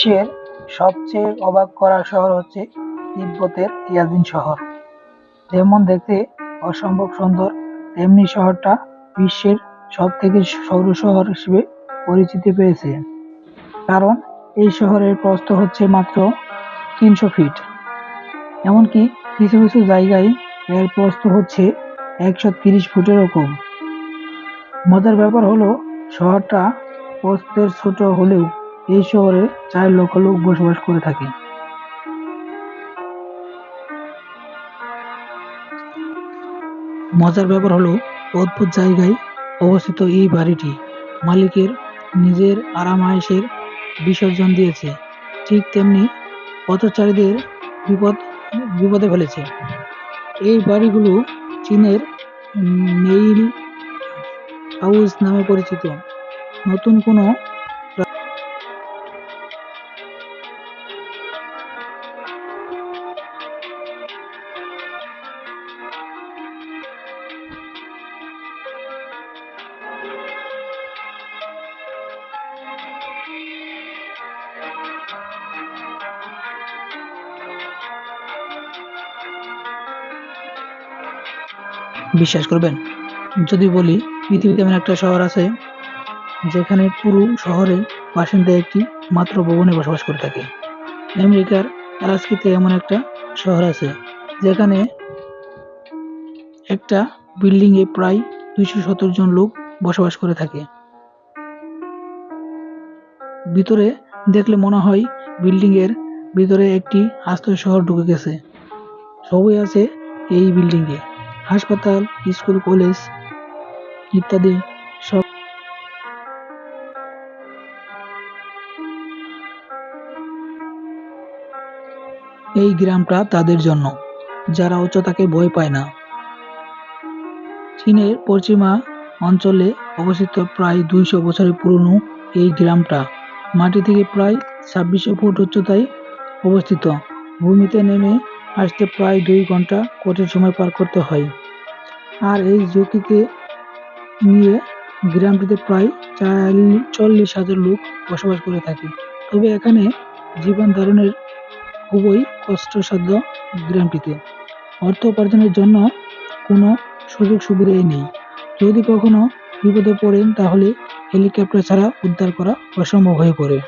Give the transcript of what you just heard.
বিশ্বের সবচেয়ে অবাক করা শহর হচ্ছে তিব্বতের ইয়াজিন শহর। যেমন দেখতে অসম্ভব সুন্দর, তেমনি শহরটা বিশ্বের সব থেকে সরু শহর হিসেবে পরিচিতি পেয়েছে। কারণ এই শহরের প্রস্থ হচ্ছে মাত্র তিনশো ফিট। এমনকি কিছু কিছু জায়গায় এর প্রস্থ হচ্ছে একশো তিরিশ ফুটেরও কম। মজার ব্যাপার হলো, শহরটা প্রস্থের ছোট হলেও এই শহরে চার লক্ষ লোক বসবাস করে থাকে। মজার ব্যাপার হলো, অদ্ভুত জায়গায় অবস্থিত এই বাড়িটি মালিকের নিজের আরাম-আয়েশের বিসর্জন দিয়েছে। ঠিক তেমনি পথচারীদের বিপদ, বিপদে ফেলেছে। এই বাড়িগুলো চীনের নেইল হাউস নামে পরিচিত। নতুন কোনো বিশ্বাস করবেন? যদি বলি, পৃথিবীতে এমন একটা শহর আছে, যেখানে পুরো শহরে বাসিন্দা একটি মাত্র ভবনে বসবাস করে থাকে। আমেরিকার আলাস্কিতে এমন একটা শহর আছে, যেখানে একটা বিল্ডিং এ প্রায় দুইশো সত্তর জন লোক বসবাস করে থাকে। ভিতরে দেখলে মনে হয় বিল্ডিং এর ভিতরে একটি আস্ত শহর ঢুকে গেছে। সবই আছে এই বিল্ডিং এ হাসপাতাল, স্কুল, কলেজ ইত্যাদি সব এই গ্রামটা তাদের জন্য, যারা উচ্চতাকে ভয় পায় না। চীনের পশ্চিমা অঞ্চলে অবস্থিত প্রায় দুইশো বছরের পুরনো এই গ্রামটা মাটি থেকে প্রায় ছাব্বিশশো ফুট উচ্চতায় অবস্থিত। ভূমিতে নেমে আসতে প্রায় দুই ঘণ্টা কঠিন সময় পার করতে হয়। আর এই ঝুঁকিকে নিয়ে গ্রামটিতে প্রায় চল্লিশ হাজার লোক বসবাস করে থাকে। তবে এখানে জীবন ধারণের খুবই কষ্টসাধ্য গ্রামটিতে। অর্থ উপার্জনের জন্য কোনো সুযোগ সুবিধাই নেই। যদি কখনো বিপদে পড়েন, তাহলে হেলিকপ্টার ছাড়া উদ্ধার করা অসম্ভব হয়ে পড়ে।